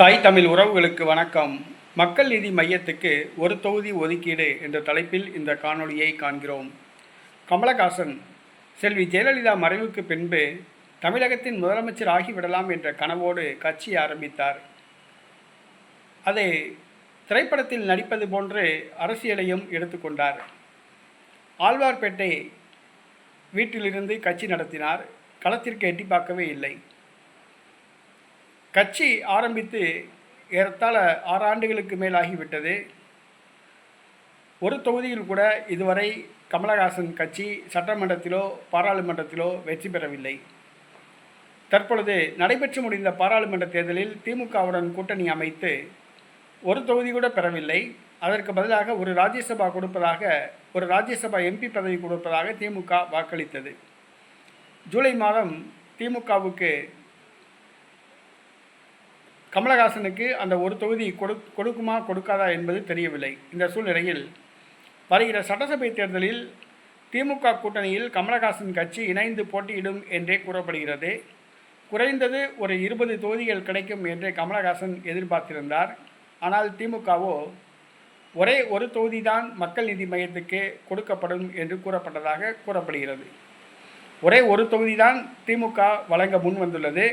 தாய் தமிழ் உறவுகளுக்கு வணக்கம். மக்கள் நீதி மையத்துக்கு ஒரு தொகுதி ஒதுக்கீடு என்ற தலைப்பில் இந்த காணொளியை காண்கிறோம். கமலஹாசன் செல்வி ஜெயலலிதா மறைவுக்கு பின்பு தமிழகத்தின் முதலமைச்சர் ஆகிவிடலாம் என்ற கனவோடு கட்சி ஆரம்பித்தார். அதை திரைப்படத்தில் நடிப்பது போன்று அரசியலையும் எடுத்துக்கொண்டார் ஆழ்வார்பேட்டை வீட்டிலிருந்து கட்சி நடத்தினார். களத்திற்கு எட்டி பார்க்கவே இல்லை. கட்சி ஆரம்பித்து ஏறத்தாழ ஆறு ஆண்டுகளுக்கு மேலாகிவிட்டது ஒரு தொகுதியில் கூட இதுவரை கமலஹாசன் கட்சி சட்டமன்றத்திலோ பாராளுமன்றத்திலோ வெற்றி பெறவில்லை. தற்பொழுது நடைபெற்று முடிந்த பாராளுமன்ற தேர்தலில் திமுகவுடன் கூட்டணி அமைத்து ஒரு தொகுதி கூட பெறவில்லை. அதற்கு பதிலாக ஒரு ராஜ்யசபா கொடுப்பதாக ஒரு ராஜ்யசபா எம்பி பதவி கொடுப்பதாக திமுக வாக்களித்தது. ஜூலை மாதம் திமுகவுக்கு கமலஹாசனுக்கு அந்த ஒரு தொகுதி கொடு கொடுக்குமா கொடுக்காதா என்பது தெரியவில்லை. இந்த சூழ்நிலையில் வருகிற சட்டசபை தேர்தலில் திமுக கூட்டணியில் கமலஹாசன் கட்சி இணைந்து போட்டியிடும் என்றே கூறப்படுகிறது. குறைந்தது ஒரு இருபது தொகுதிகள் கிடைக்கும் என்று கமலஹாசன் எதிர்பார்த்திருந்தார். ஆனால் திமுகவோ ஒரே ஒரு தொகுதி தான் மக்கள் நீதி மையத்துக்கு கொடுக்கப்படும் என்று கூறப்பட்டதாக கூறப்படுகிறது. ஒரே ஒரு தொகுதி தான் திமுக வழங்க முன் வந்துள்ளது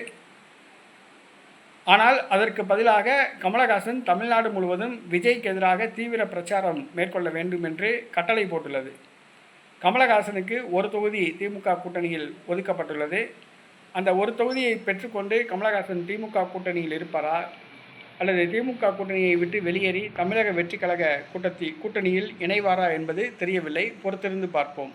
ஆனால் அதற்கு பதிலாக கமலஹாசன் தமிழ்நாடு முழுவதும் விஜய்க்கு எதிராக தீவிர பிரச்சாரம் மேற்கொள்ள வேண்டும் என்று கட்டளை போட்டுள்ளது. கமலஹாசனுக்கு ஒரு தொகுதி திமுக கூட்டணியில் ஒதுக்கப்பட்டுள்ளது. அந்த ஒரு தொகுதியை பெற்றுக்கொண்டு கமலஹாசன் திமுக கூட்டணியில் இருப்பாரா? அல்லது திமுக கூட்டணியை விட்டு வெளியேறி தமிழக வெற்றி கழக கூட்டத்தி கூட்டணியில் இணைவாரா என்பது தெரியவில்லை. பொறுத்திருந்து பார்ப்போம்.